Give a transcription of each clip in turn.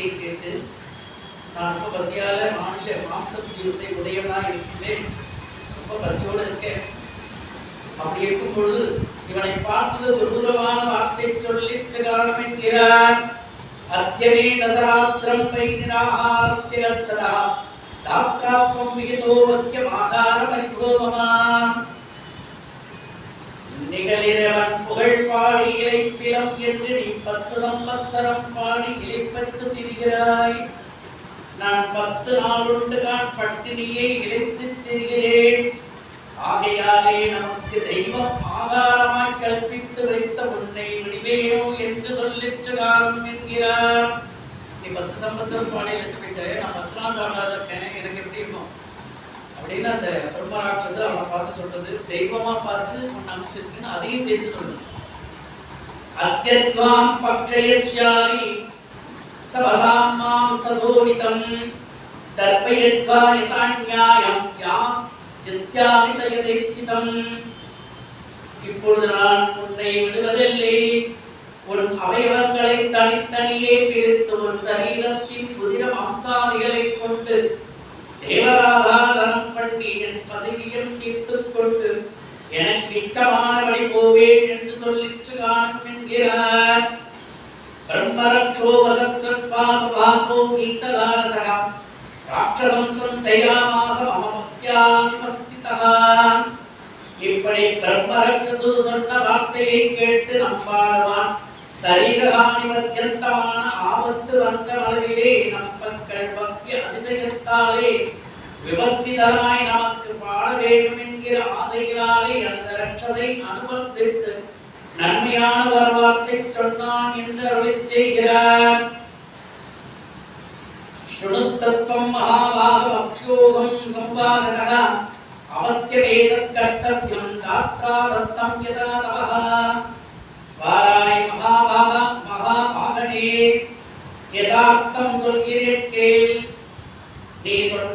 வார்த்தையை கேட்டு நான் ரொம்ப பசியால மாம்ச மாம்ச ஜீவசை உடையவனா இருக்கின்றேன். ரொம்ப பசியோடு இருக்கேன். அப்படி இருக்கும் பொழுது இவனை பார்த்தது ஒரு தூரமான வார்த்தை சொல்லிற்று காரணம் என்கிறார். அத்தியமே தசராத்திரம் வைதிராகாரஸ்ய லட்சதா தாத்ராப்பம் விகிதோ வக்கியம் ஆகார பரிதோமமா நிகழிரவன் புகழ் பாடி இழைப்பிலம் என்று நீ பத்து சம்பத்சரம் பாடி இழைப்பட்டு திரிகிறாய். நான் பத்து நாளுண்டு நான் பட்டினியை இழைத்து திரிகிறேன். ஆகையாலே நமக்கு தெய்வம் ஆதாரமாய் கற்பித்து வைத்த உன்னை விடுவேயோ என்று சொல்லிற்று காலம் என்கிறார். நீ பத்து சம்பத்சரம் பாடி லட்சமிட்டு நான் பத்து நாள் சாப்பிடாத இருக்கேன். எனக்கு எப்படி இருக்கும்? அப்படின்னு அந்த பிரம்மராட்சசர் அவனை பார்த்து சொல்றது. தெய்வமா பார்த்து உன்னை அமைச்சிருக்குன்னு அதையும் சேர்த்து சொல்றது. அத்தியத்வாம் பக்ஷயஸ்யாமி சபதாம் மாம் சதோனிதம் தர்ப்பயத்வா யதான்யாயம் யாஸ் ஜஸ்யாமி சயதேப்சிதம் இப்பொழுது நான் உன்னை விடுவதில்லை. உன் அவயவங்களை தனித்தனியே பிரித்து உன் சரீரத்தின் புதிர மாம்சாதிகளை கொண்டு தேவராதாரம் பண்ணி என் பதவியும் தீர்த்துக் கொண்டு எனக்கு இஷ்டமானபடி போவேன் என்று சொல்லிற்று காணும் என்கிறார். பிரம்மரக்ஷோபசத்வாசோ கீதகாரதகா ராட்சசம் சந்தயாமாச மமமத்யாதிமஸ்திதா இப்படி பிரம்மரக்ஷசு சொன்ன வார்த்தையை கேட்டு நம்பாடுவான் சரீரகாணி மத்தியந்தமான ஆபத்து வந்த அளவிலே நம் பக்தி அதிசயத்தாலே விவஸ்திதராய் நமக்கு பாட வேண்டும் என்கிற ஆசையினாலே அந்த ரட்சதை அனுபவித்து நன்மையான வரவாற்றை சொன்னான் என்று அருளி செய்கிறார். சுடுத்தப்பம் மகாபாக பக்ஷோகம் சம்பாதக அவசியமேத கர்த்தவியம் தாத்ரா தத்தம் யதா தவக வாராய் மகாபாக மகாபாகனே யதார்த்தம் சொல்கிறேன் கேள்.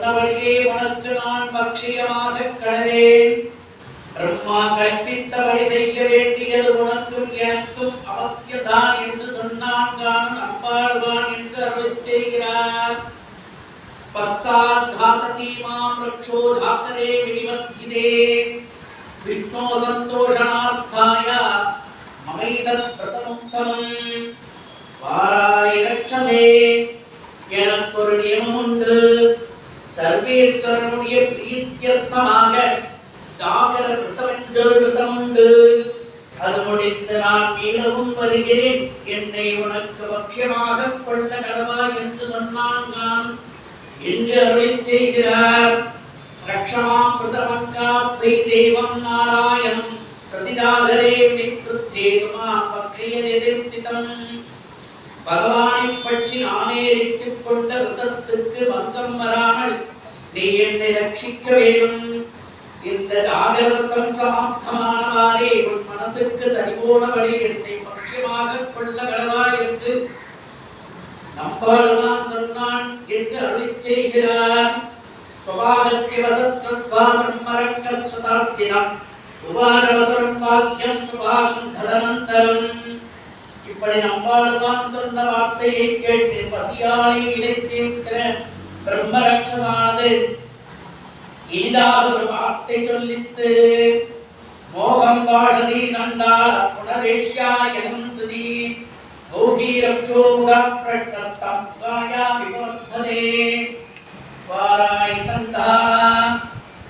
நீ சொன்னபடியே உனக்கு நான் பக்ஷியமாக கடவேன் பிரம்மா கற்பித்தபடி செய்ய வேண்டியது உனக்கும் எனக்கும் அவசியதான் என்று சொன்னான் காணும் நம்பாடுவான் என்று அருள் செய்கிறார். பஸ்ஸாத்காதசீமாம் ரக்ஷோ தாக்கரே வினிவர்த்திதே விஷ்ணோ சந்தோஷனா மமைதத் பிரதமுத்தமம் வாராய் ரட்சசே எனக்கு ஒரு நியமம் உண்டு சர்வேஸ்வரனுடைய பிரீத்தியர்த்தமாக ஜாகர விரதம் என்றொரு அது முடிந்து நான் மீளவும் வருகிறேன். என்னை உனக்கு பட்சியமாக கொள்ள கடவா என்று சொன்னான் நான். என்று அருளிச் செய்கிறார். ரக்ஷமாம் தை தேவம் நாராயணம். பிரதிதாகரே வினித்ருத்தேதுமா பக்ஷிய பகவானை பற்றி நானே கொண்ட விதத்துக்கு பங்கம் வராமல் நீ என்னை ரட்சிக்க வேண்டும். இந்த ஜாகரத்தம் சமாப்தமானவாறே உன் மனசுக்கு சரிபோனபடி என்னை பட்சியமாக கொள்ள கடவாய் என்று நம்பாடுதான் சொன்னான் என்று அருளி செய்கிறார். ஸ்வபாகஸ்ய வசத்வத்வா பிரம்மரக்ஷஸ்வதார்த்தினம் உபாரவதுரம் பாக்கியம் சுபாகம் ததனந்தரம். இப்படி நம்பாடுவான் சொன்ன வார்த்தையை கேட்டு பசியாலை இணைத்திருக்கிற பிரம்மரட்சதானது இனிதாக ஒரு வார்த்தை சொல்லித்து மோகம் வாழசி சண்டாள புனரேஷ்யாயனம் துதி கௌகீரக்ஷோமுகப்பிரட்டம் காயா விவர்த்ததே வாராய் சண்டா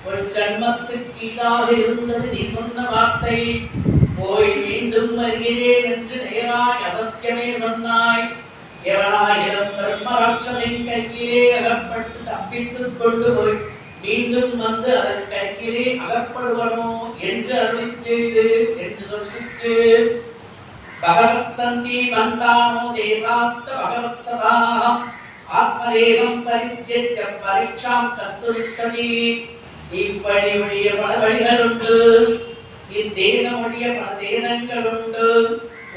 ஒரு ஜன்மத்துக்கு ஈடாக இருந்தது நீ சொன்ன வார்த்தை போய் மீண்டும் வருகிறேன் என்று நேராய் அசத்தியமே சொன்னாய் எவனாயிரம் பிரம்மராட்சசின் கையிலே அகப்பட்டு தப்பித்துக் கொண்டு போய் மீண்டும் வந்து அதன் கையிலே அகப்படுவனோ என்று அருளி செய்து என்று சொல்லிச்சு பகவத்தந்தி வந்தானோ தேசாத்த பகவத்ததாகம் ஆத்மதேகம் பரித்தியஜ பரீட்சாம் கத்துரிச்சதி இப்படி உடைய பல வழிகள் உண்டு இத்தேசமுடைய பல தேசங்கள் உண்டு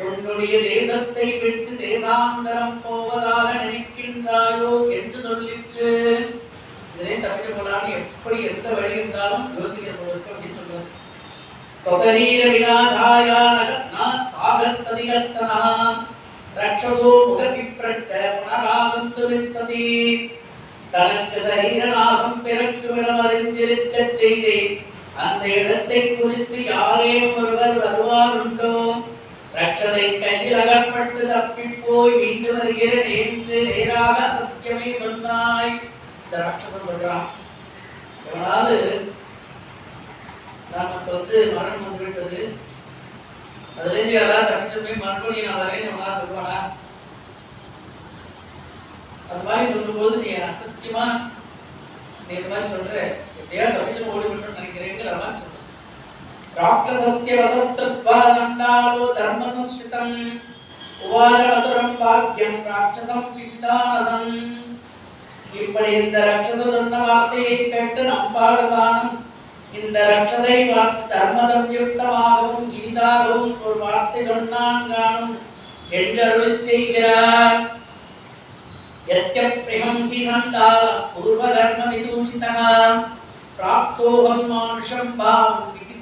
உன்னுடைய தேசத்தை விட்டு தேசாந்தரம் போவதாக நினைக்கின்றாயோ என்று சொல்லிற்று. இதனை தப்பிச்சு போனாலும் எப்படி எந்த வழி இருந்தாலும் யோசிக்கிறவர்களுக்கு அப்படின்னு சொல்றாரு ஸ்வசரீர வினாசாயானகத்னா சாகத் சதிகத்சனா ரக்ஷசோ முகபிப்ரட்ட புனராகந்து விச்சசி தனக்கு சரீரநாசம் பிறக்கும் இடம் அறிந்திருக்கச் செய்தேன். அந்த இடத்தை குறித்து யாரே ஒருவர் வருவார் உண்டோ கற்றதை கையில் அகப்பட்டு தப்பிப் போய் மீண்டு வருகிறேன் என்று நேராக சத்தியமே சொன்னாய். இந்த ராட்சசன் சொல்றான். இவனாவது நமக்கு வந்து மரணம் வந்துவிட்டது. அதுல இருந்து யாராவது தப்பிச்சு போய் மறுபடியும் நான் வரேன்னு இவனா சொல்லுவானா? அந்த மாதிரி சொல்லும்போது நீ அசத்தியமா? நீ இந்த மாதிரி சொல்ற. எப்படியா தப்பிச்சு ஓடி விட்டு நினைக்கிறேங்கிற மாதிரி சொல்ற. ராட்சசஸ்ய வசத்ருத்வா சண்டாளோ தர்ம சம்ஸ்கிருதம் உவாச மதுரம் வாக்கியம் ராட்சசம் பிசிதானசம் இப்படி இந்த ரட்சச சொன்ன வார்த்தையை கேட்டு நம்பாடுதானும் இந்த ரட்சதை வார்த்தை தர்ம சம்யுக்தமாகவும் இனிதாகவும் ஒரு வார்த்தை சொன்னான் காணும் என்று அருளிச் செய்கிறார் यत्यप्रियं हि सन्ताल पूर्वधर्मविदूषितः प्राप्तोऽहं मानुषं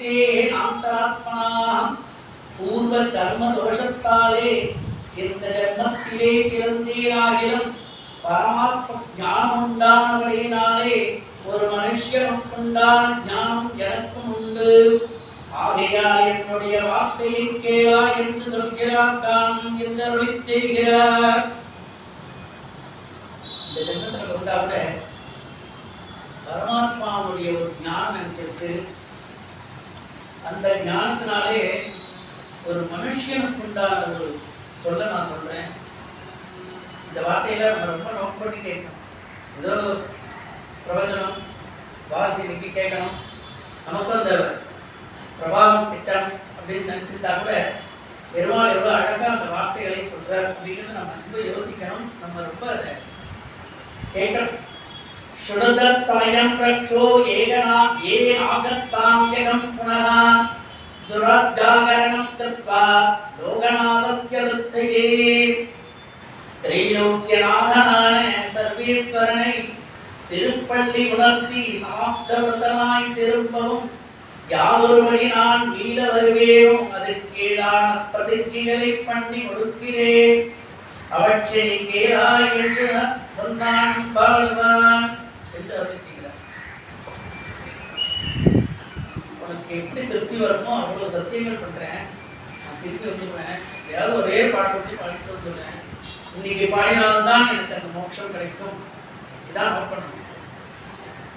சந்தேன் ஆந்தராத்மனாம் பூர்வ கர்ம தோஷத்தாலே இந்த ஜன்மத்திலே பிறந்தேனாகிலும் பரமாத்ம ஞானம் உண்டானவளையினாலே ஒரு மனுஷனுக்கு உண்டான ஞானம் எனக்கும் உண்டு ஆகையால் என்னுடைய வார்த்தையை கேளா என்று சொல்கிறார் தான் என்று அருளி செய்கிறார் இந்த ஜென்மத்தில் வந்தா கூட பரமாத்மாவுடைய ஒரு ஞானம் எனக்கு இருக்கு அந்த ஞானத்தினாலே ஒரு மனுஷனுக்கு உண்டான ஒரு சொல்ல நான் சொல்றேன். இந்த வார்த்தையில நம்ம ரொம்ப நோக்கம் பண்ணி கேட்கணும். ஏதோ பிரவச்சனம் வாசி இன்னைக்கு கேட்கணும். நமக்கும் அந்த பிரபாவம் திட்டம் அப்படின்னு நினைச்சிருந்தா கூட பெருமாள் எவ்வளவு அழகா அந்த வார்த்தைகளை சொல்றார் அப்படிங்கிறது நம்ம ரொம்ப யோசிக்கணும். நம்ம ரொம்ப அதை கேட்கணும். சுடதத் சமயம் ரக்ஷோ ஏகனா ஏனாகத் சாம்யகம் புனः துராஜாகரணம் கிருத்வா லோகநாதஸ்ய திருப்தியே திரைலோக்கியநாதனான சர்வேஸ்வரனை திருப்பள்ளி உணர்த்தி சமாப்தவர்த்தனாய் திரும்பவும் யாதொருபடி நான் மீள வருவேனோ அதற்கீழான பிரதிஜைகளை பண்ணி கொடுக்கிறேன் அவற்றை கேளாய் என்று சொன்னான் பாடுவான் என்று உனக்கு எப்படி திருப்தி வருமோ அவ்வளவு சத்தியங்கள் பண்றேன். நான் திருப்பி வந்துடுவேன். ஏதாவது ஒரே பாட்டு பற்றி பாடிட்டு வந்துடுவேன். இன்னைக்கு பாடினால்தான் எனக்கு அந்த மோட்சம் கிடைக்கும். இதான் நோட் பண்ணணும்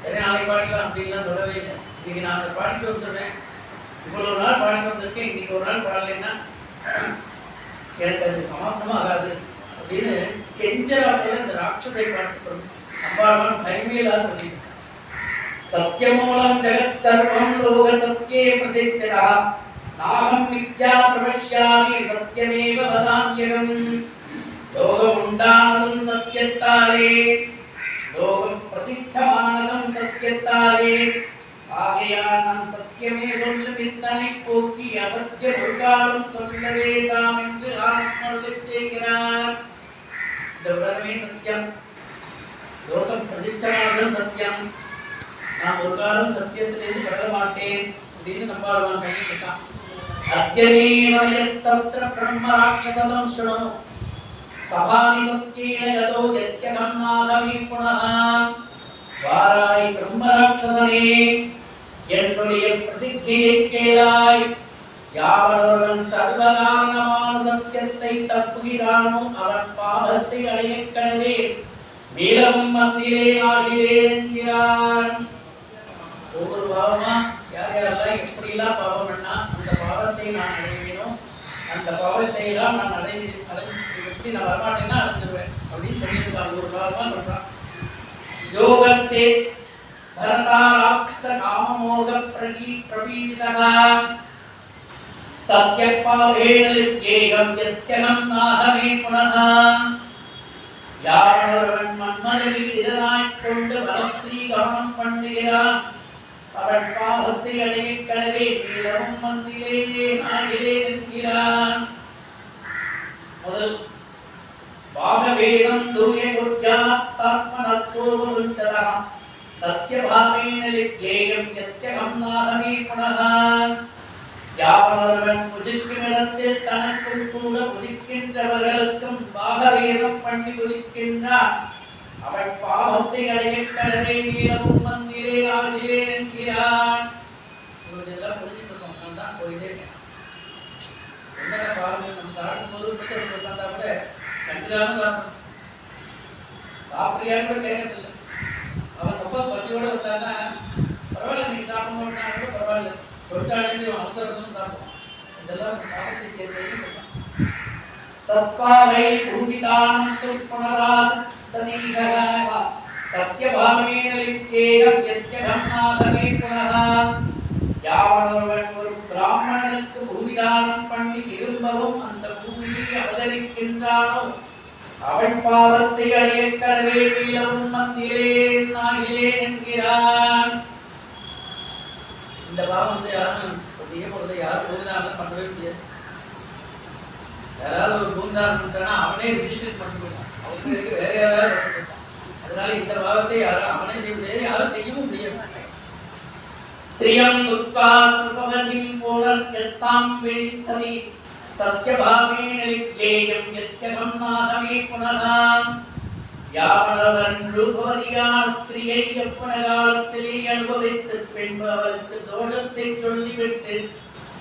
சரி நாளைக்கு பாடிக்கலாம் அப்படின்லாம் சொல்லவே இல்லை. இன்னைக்கு நான் அதை பாடிட்டு வந்துடுறேன் இவ்வளவு நாள் பாடிட்டு வந்திருக்கேன். இன்னைக்கு ஒரு நாள் பாடலைன்னா எனக்கு அது சமாப்தமா ஆகாது அப்படின்னு கெஞ்சராக இந்த ராட்சசை பார்த்துக்கிறோம் அம்பாளன் பயமேலா சொல்லியிருக்கான் சத்தியமூலம் ஜெகத் சர்வம் லோக சத்தியே பிரதிச்சதா நாகம் மித்யா பிரபஷ்யாமி சத்தியமேவ வதாம்யகம் லோகம் உண்டானதும் சத்தியத்தாலே. லோகம் பிரதிஷ்டமானதும் சத்தியத்தாலே. ஆகையால் நாம் சத்தியமே சொல்லும் இத்தனை போக்கி அசத்திய ஒரு காலம் சொல்ல வேண்டாம் என்று ஆத்மருளச் செய்கிறார். இந்த உலகமே சத்தியம் லோகம் பிரதிஷ்டமானதும் சத்தியம் நான் ஒரு காலம் சத்தியத்திலிருந்து பரவ மாட்டேன் அப்படின்னு நம்பாழ்வான் சொல்லிட்டு இருக்கான் அத்தியமேவ யத்தத்ர பிரம்ம ராட்சசதம் ஸ்ருணு சபாமி சத்தியேன யதோ யத்யகம் நாகமே புனः வாராய் பிரம்ம ராட்சசனே என்னுடைய பிரதிஜையை கேளாய் யாவனொருவன் சர்வகாரணமான சத்தியத்தை தப்புகிறானோ அவன் பாவத்தை அடையக் கடவே மீளவும் மத்தியிலே ஆகிறேன் என்கிறான் ஒவ்வொரு பாவமா? யார் யாரெல்லாம் எப்படிலாம் பாவம் பண்ணா அந்த பாவத்தை நான் அடைவேனோ அந்த பாவத்தை எல்லாம் நான் அடைந்து அடைஞ்சு எப்படி நான் வரமாட்டேன்னா அடைஞ்சிருவேன் அப்படின்னு சொல்லியிருக்காங்க. ஒரு பாவமா சொல்றான். யோகத்தே பரதாராப்த காமமோக பிரகி பிரபீடிதா தஸ்ய பாவேன ஏகம் யத்யனம் நாகமே புனः யாரொருவன் மன்மதனில் இதனாய்க் கொண்டு வரஸ்ரீ கவனம் பண்ணுகிறான் அவன் பாவத்தை அடையக் கடவே மீளவும் மந்திலேயே நாகிலே என்கிறான் முதல் பாகவேதம் தூய குர்யாத்தாத்மனத்தோமுஞ்சதः தஸ்ய பாவேன லிப்யேயம் யத்யகம் நாகமே புனः யாவனொருவன் புஜிக்கும் தனக்கும் கூட புஜிக்கின்றவர்களுக்கும் பண்ணி குறிக்கின்றான் அவன் பாவத்தை அடைய கடலை நீளமும் மந்திரே என்கிறான். இதெல்லாம் புரிஞ்சுக்கணும் நான் தான் போயிட்டே இருக்கேன். என்னென்ன பாருங்க நம்ம சாப்பிடும் போது புத்தகம் உட்காந்தா கூட கண்டுக்காம சாப்பிட்றியான்னு கூட அவன் சப்போஸ் பசியோட வந்தான்னா பரவாயில்ல நீங்க சாப்பிடணும்னா கூட பரவாயில்ல. சொல்லிட்டாலே அவசரத்தும் சாப்பிடுவான். இதெல்லாம் பாவத்தை சேர்ந்ததுன்னு சொல்றான் பூமிதானம் துப்புணராஸ் தஸ்ய பாவேன லிப்யேயம் யத்யகம் நாதமே புனரா யாவனொருவன் ஒரு பிராமணனுக்கு பூமிதானம் பண்ணி திரும்பவும் அந்த பூமியை அவதரிக்கின்றானோ அவள் பாதத்தை அடைய கடவே மந்திரேன் நாயிலேன் என்கிறான். இந்த பாவம் வந்து யாரும் செய்ய போகிறது யாரும் பூமிதானம் பண்ணவே முடியாது யாராவது ஒரு பூமிதானம் பண்ணிட்டானா அவனே ரிஜிஸ்டர் பண்ணி போயிட்டான் அவனுக்கு வேற யாராவது அதனால இந்த பாவத்தை யாரும் அவனே செய்ய முடியாது யாரும் செய்யவும் முடியாது. ஸ்திரியம் துக்கா சுபவதிம் புனர்யஸ்தாம் விழித்ததி தஸ்ய பாவேன லிப்யேயம் யத்யகம் நாதமே புனராம். யாவனவன் ரூபவதியான ஸ்திரியை எவ்வன காலத்திலே அனுபவித்து பின்பு அவளுக்கு தோஷத்தை சொல்லிவிட்டு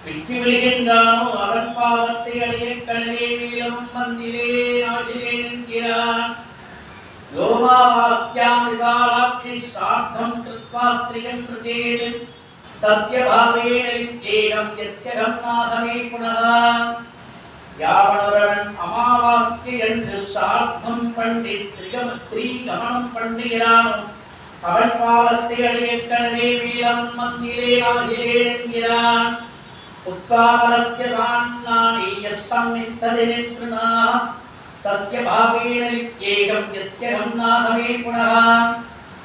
விட்டு விடுகின்றானோ அவன் பாவத்தை அடைய கடலே நீளம் வந்திலே நாட்டிலே என்கிறான் யோமாவாஸ்யாம் விசாலாட்சி ஸ்ராத்தம் கிருஸ்வாஸ்திரியம் பிரஜேது தஸ்ய பாவேன யத்யகம் நாதமே புனரா யாவனொருவன் அமாவாஸ்யை என்று சார்த்தம் பண்ணி திரிகம ஸ்திரீ கமனம் பண்ணுகிறானோ அவன் பாவத்தை அடைய கடவே வீரம் மந்திலே ஆகிலே என்கிறான். உத்பாவனஸ்ய சான்னானி யத்தம் நித்ததி நித்ருணாः தஸ்ய பாவேன லிப்யேகம் யத்யகம் நாதமே புனரா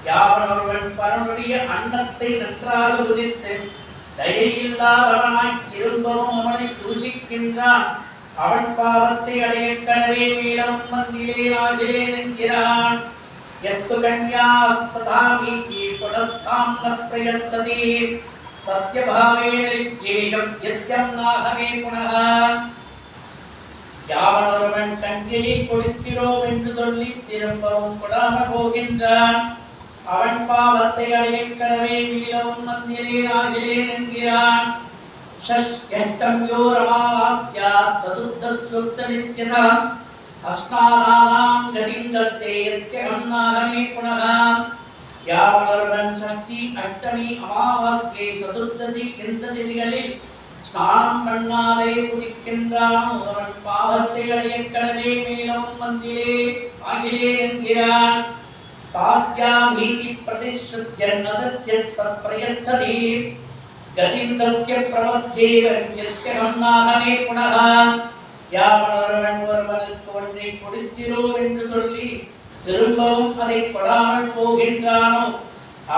யாவனொருவன் பரனுடைய அன்னத்தை நன்றாக உதித்து தயையில்லாதவனாய் திரும்பவும் அவனை பூஜிக்கின்றான் அவன் பாவத்தை அடைய கடவே மீளம் மந்திலே ஆகிலேன் என்கிறான் எஸ்து கன்யாஸ்ததாமீதி படத்தாம் ந பிரயச்சதி தஸ்ய பாவேன லிப்யேகம் யத்யம் நாகமே புனः யாவனொருவன் கண்கையை கொடுக்கிறோம் என்று சொல்லி திரும்பவும் கொடாமல் போகின்றான் அவன் பாவத்தை அடைய கடவே மீளவும் மந்திரே ஆகிலேன் என்கிறான் షష్ఠ్యష్టమ్యో రమావాస్యాత్తుర్దశ్వత్సనిత్యత అష్టాదానాం గతిం గచ్చేత్యకం నారమే పునః యావగర్భం షష్ఠి అష్టమి అమావాస్యే చతుర్దశి ఇంత తిరిగలి స్నానం பண்ணாலே புதிக்கின்றான் பாவத்தை அடையக்கடவே மேலும் வந்திலே ஆகிலே என்கிறான் தாஸ்யா பீதி பிரதிஷ்ருத்திய நசத்யஸ்த பிரயச்சதி கதிந்தஸ்ய பிரவர்த்தேவன் எத்தகம்நாதனே புனகா யாவனொருவன் ஒருவனுக்கு ஒன்றை கொடுக்கிறோம் என்று சொல்லி திரும்பவும் அதை கொடாமல் போகின்றானோ?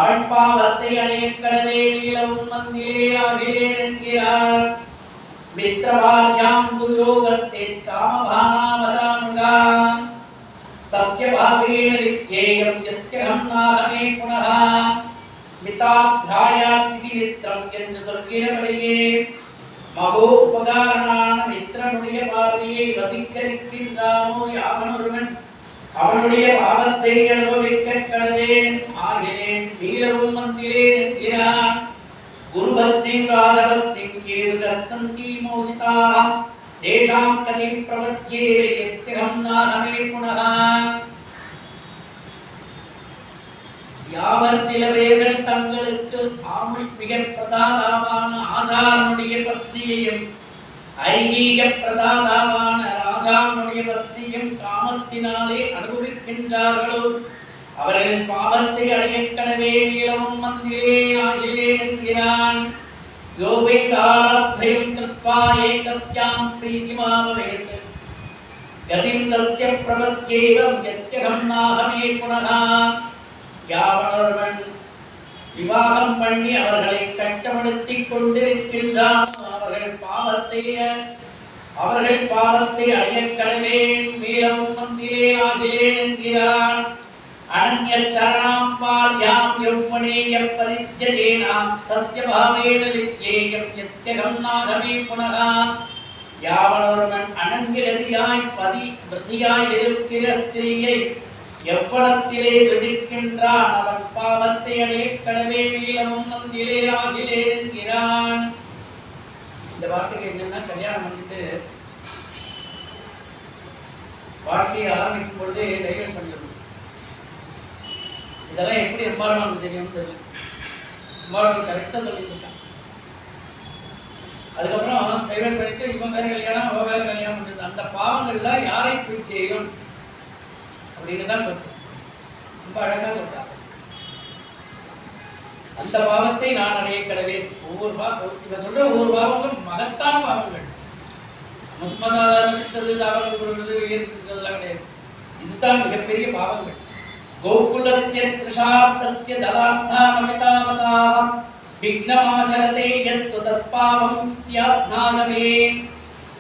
ஆழ்பாவத்தை அடைய கடவே நீளவும் மந்திலே ஆகிறேன் என்கிறார். மித்திரவார்யாம் துயோகத்தை காமபானாமதானுகா தஸ்ய பாவேன லிப்யேயம் எத்தகம்நாதனே புனகா. புனः என்று சொல்கிறபடியே மகோபகாரனான மித்திரனுடைய பார்வையை வசிக்கரிக்கின்றானோ யாவனொருவன்? அவனுடைய பாவத்தை அனுபவிக்க கடலேன் ஆகினேன் வீரவும் வந்திரேன் என்கிறான். குருபத்ரிம் ராஜபத்ரிம் கேது கச்சந்தி மோகிதா. தேஷாம் கதி பிரபத்யேவே எத்திரம் நாதமே புனகா. யாவர் சில பேர்கள் தங்களுக்கு ஆமுஷ்மிக பிரதாதாவான ஆஜானுடைய பத்னியையும் ஐகீக பிரதாதாவான ராஜாவுடைய பத்னியும் காமத்தினாலே அனுபவிக்கின்றார்களோ? அவர்கள் பாவத்தை அடையக்கடவே நீளமும் மந்திரே ஆகிலே என்கிறான். யோகைதாராத்யம் கிருத்வா ஏகஸ்யாம் பிரீதிமாமவேத் கதிம் தஸ்ய பிரபத்யேவம் யத்யகம் நாகமே புனः யாவனொருவன் விவாகம் பண்ணி அவர்களை கட்டமடுத்திக் கொண்டிருக்கின்றான். அவர்கள் பாவத்தை அவர்கள் பாவத்தை அடையக்கடவேன் மீளவும் மந்திரே ஆகிலேன் என்கிறான். அனன்ய சரணாம் எவ்வனே யௌவனேய நாம் தஸ்ய பாவேன லித்யேயம் யத்யகம் நாகமே புனகா. யாவனொருவன் அணங்கியதியாய் பதி விருத்தியாய் இருக்கிற ஸ்திரீயை எவ்வளத்திலே விதிக்கின்றான் அவன் பாவத்தை அடைய கடவே வீலமும் மந்திலே ஆகிலே என்கிறான். இந்த வார்த்தைக்கு என்னன்னா கல்யாணம் பண்ணிட்டு வாழ்க்கையை ஆரம்பிக்கும் பொழுதே டைவர்ஸ் பண்ணிடணும். இதெல்லாம் எப்படி எம்பார்மெண்ட் தெரியும் தெரியல. எம்பார்மெண்ட் கரெக்டாக சொல்லிட்டு அதுக்கப்புறம் டைவர்ஸ் பண்ணிட்டு இவன் வேற கல்யாணம் அவன் வேற கல்யாணம் பண்ணுது அந்த பாவங்கள்லாம் யாரை போய் செய்யும் அப்படிங்கிறதான் கொஸ்டின் ரொம்ப அழகா சொல்றாங்க. அந்த பாவத்தை நான் அடைய கடவேன் ஒவ்வொரு பாவம் இதை சொல்ற ஒவ்வொரு பாவங்களும் மகத்தான பாவங்கள். நம்ம சும்மா சாதாரண சாவங்கள் கொடுக்கிறது உயர்த்துறதுலாம் கிடையாது. இதுதான் மிகப்பெரிய பாவங்கள். கோகுலஸ்ய கிருஷார்த்தஸ்ய தலார்த்தாமமிதாவதாம் விக்னமாச்சரதே யஸ்து தற்பாவம் சியாத்னானமே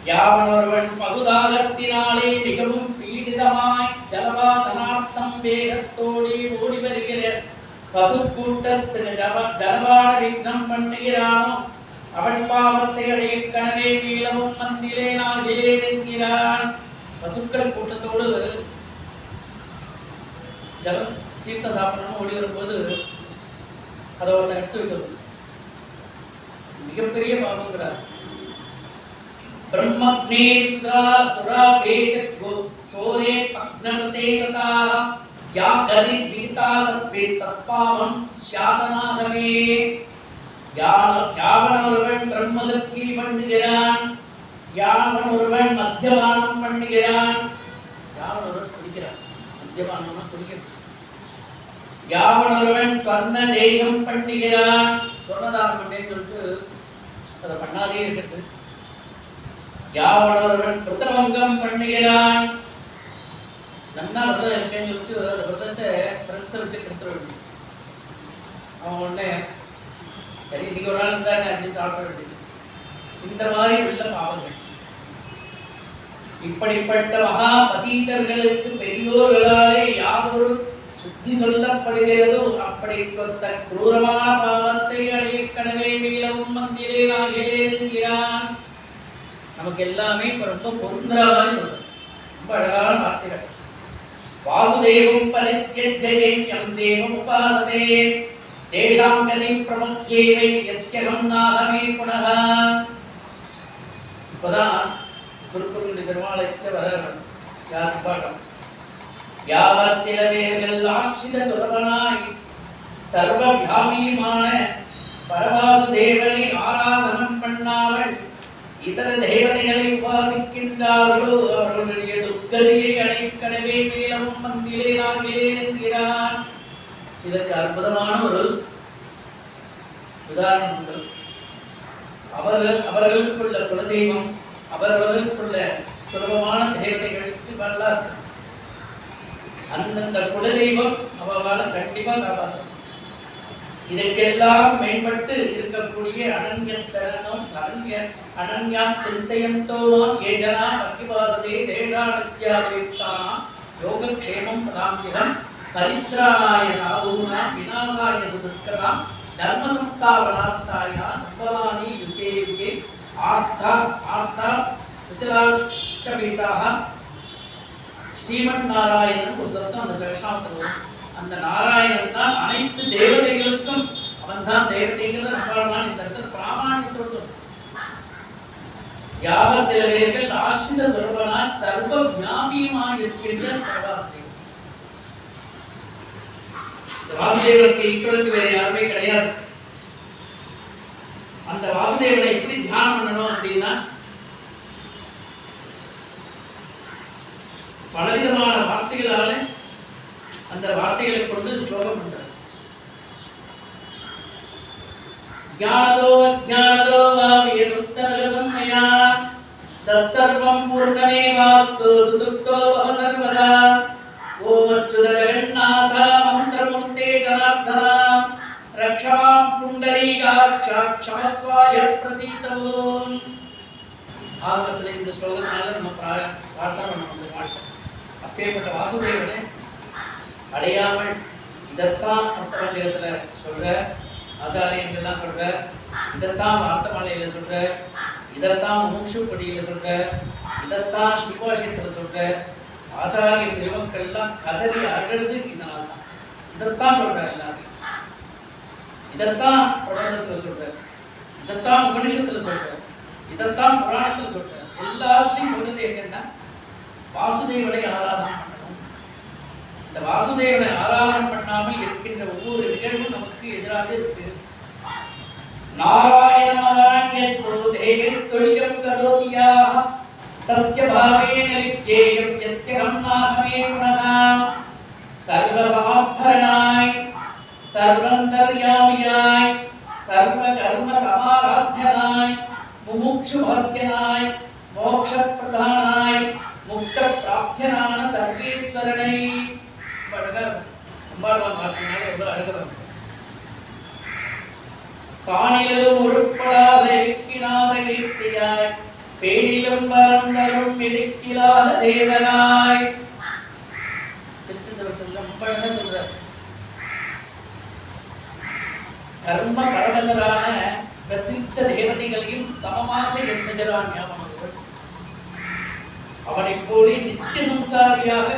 யாவனொருவன் பகுதாகத்தினாலே மிகவும் பீடிதமாய் ஜலபாதனார்த்தம் வேகத்தோடி ஓடி வருகிற பசு கூட்டத்துக்கு ஜப ஜலபாட விக்னம் பண்ணுகிறானோ? அவன் பாவத்தைகளை அடைய கனவே நீளமும் மந்திலே நாகிலேன் என்கிறான் பசுக்கள் கூட்டத்தோடு ஜலம் தீர்த்த சாப்பிடணும் ஓடி வரும்போது அதை ஒருத்தன் எடுத்து வச்சிருந்தது மிகப்பெரிய பாவங்கிறார் ब्रह्मग्ने सुरा सुरा वेचक गो सोरे पग्नते तथा या गति विहिता सत्वे तत्पावं ஸ்யாதனாகவே யான- யாவன் ஒருவன் பிரம்மதற்கு பண்ணுகிறான் யாவன் ஒருவன் மத்தியபானம் பண்ணுகிறான் யாவன் ஒருவன் குடிக்கிறான் மத்தியபானம்னா குடிக்கிறது யாவன் ஒருவன் ஸ்வர்ண தேயம் பண்ணுகிறான் ஸ்வர்ணதானம் பண்ணேன்னு சொல்லிட்டு அதை பண்ணாதே இருக்கிறது யாவனொருவன் பிரதமங்கம் பண்ணுகிறான். நன்னா விரதம் இருக்கேன்னு சொல்லிட்டு அந்த விரதத்தை ஃப்ரெண்ட்ஸை வச்சு கெடுத்துட வேண்டும் அவன் உடனே சரி இன்னைக்கு ஒரு நாள் இருந்தானே? அப்படின்னு சாப்பிட வேண்டியது. இந்த மாதிரி உள்ள பாவங்கள். இப்படிப்பட்ட மகா பதீதர்களுக்கு பெரியோர்களாலே யாதொரு சுத்தி சொல்லப்படுகிறதோ அப்படி கொத்த கிரூரமான பாவத்தை அடைய கடவே வீழவும் மந்திரே நாகிலே நமக்கு எல்லாமே இப்போ ரொம்ப பொருந்தரா மாதிரி சொல்றது ரொம்ப அழகான வார்த்தைகள். வாசுதேவம் பரித்யஜ்ஜயேன் யம் தேவம் உபாசதே. தேஷாம் கதை பிரபத்யேவை எத்தியகம் நாகமே புனக. இப்போதான் குருக்குருடைய பெருமாளைக்கு வர யார் பாடம்? யாவர் சில பேர்கள் ஆட்சித சுலபனாய் சர்வ வியாபியுமான பரவாசு தேவனை ஆராதனம் பண்ணாமல் இதர தேவதைகளை உபாசிக்கின்றார்களோ அவர்களுடைய துர்கதியை அடைக்கடவே மேலவும் வந்திலே நாகிலேன் என்கிறான் இதற்கு அற்புதமான ஒரு உதாரணம் உண்டு. அவர்கள் அவர்களுக்குள்ள குலதெய்வம் அவர்களுக்குள்ள சுலபமான தேவதைகளுக்கு வரலாறு. அந்தந்த குலதெய்வம் அவளால கண்டிப்பாக காப்பாற்றும் இதற்கெல்லாம் மேம்பட்டு இருக்கக்கூடிய அனன்ய சரணம் சரண்ய அனன்யா சிந்தையந்தோமாம் ஏஜனா பக்திபாததே தேஷானத்யாதிருப்தானாம் யோகக்ஷேமம் பதாம்பிகம் பரித்ராணாய சாதூனா விநாசாய சுதுக்கதாம் தர்ம சம்ஸ்தாபனார்த்தாய சம்பவானி யுகே யுகே ஆர்த்தா ஆர்த்தா சித்திராட்சபீதாக ஸ்ரீமன் நாராயணன் ஒரு சத்தம் அந்த சேஷாந்தம் அந்த நாராயணன் தான் அனைத்து தேவதைகளுக்கும் அவன் தான் தேவதைகள் இந்த இடத்துல பிராமணியத்தோடு சொல்றான். யாவர் சில பேர்கள் ஆசிரித சொல்வனா சர்வ வியாபியமாக இருக்கின்ற பிரகாசத்தை இந்த வாசுதேவனுக்கு ஈக்குவலுக்கு வேற யாருமே கிடையாது. அந்த வாசுதேவனை எப்படி தியானம் பண்ணணும் அப்படின்னா பலவிதமான வார்த்தைகளால அந்த வார்த்தைகளை கொண்டு ஸ்லோகம் பண்றார். ஜானதோ அஜானதோ வா வேதுத்தரகதம் மயா பூர்ணமே பூர்ணமேவாப்து சுதுப்தோ பவ சர்வதா. ஓம் அச்சுத ஜெகநாதா மந்திரமூர்த்தே ஜனார்தனா ரக்ஷமாம் புண்டரீகாட்சாட்சமத்வாய பிரசீதவோம். ஆகமத்தில் இந்த ஸ்லோகத்தினால நம்ம பிரா- பிரார்த்தனை பண்ண முடியும் வாழ்க்கை அப்பேற்பட்ட வாசுதேவனே அடையாமல் இதைத்தான் அர்த்தபஞ்சகத்துல சொல்ற ஆச்சாரியன்கள்லாம் சொல்கிற இதைத்தான் வார்த்தமாலையில் சொல்ற இதைத்தான் மூச்சுப்படியில சொல்ற இதைத்தான் ஸ்ரீபாஷயத்துல சொல்கிற ஆச்சாரிய பெருமக்கள்லாம் கதறி அழுது இதனால தான் இதைத்தான் சொல்கிறார் எல்லாரும் இதைத்தான் பிரபந்தத்துல சொல்கிறார் இதைத்தான் உபனிஷத்தில் சொல்கிறார் இதைத்தான் புராணத்துல சொல்கிறார் எல்லாத்துலேயும் சொல்றது என்னென்னா வாசுதேவனை ஆராதனை. இந்த வாசுதேவனை ஆராதனை பண்ணாமல் இருக்கின்ற ஒவ்வொரு நிகழ்வும் நமக்கு எதிராக இருக்கு. நாராயண மகான்யஸ்து தேவிஸ்துல்யம் கரோதியாः தஸ்ய பாவேன லிப்யேயம் யத்யகம் நாகமே குணः சர்வசமர்ப்பணாய் சர்வந்தர்யாமியாய் சர்வ கர்ம சமாராத்யனாய் முமுக்ஷு பஸ்யனாய் மோக்ஷ பிரதானாய் முக்த பிராப்தியனான சர்வேஸ்வரனை. ரொம்ப அழகா அம்பாள் மாற்றினால எவ்வளவு அழகா காணிலும் உருப்படாத இழுக்கினாத கீர்த்தியாய் பேணிலும் பரந்தரும் இழுக்கிலாத தேவனாய். திருச்செந்தூரத்தில் ரொம்ப அழகாக சொல்றார். கர்ம பரமஜரான பிரதித்த தேவதைகளையும் சமமாக எண்ணுகிறான் ஞாபகம் அவனைப் போலே நித்திய சம்சாரியாக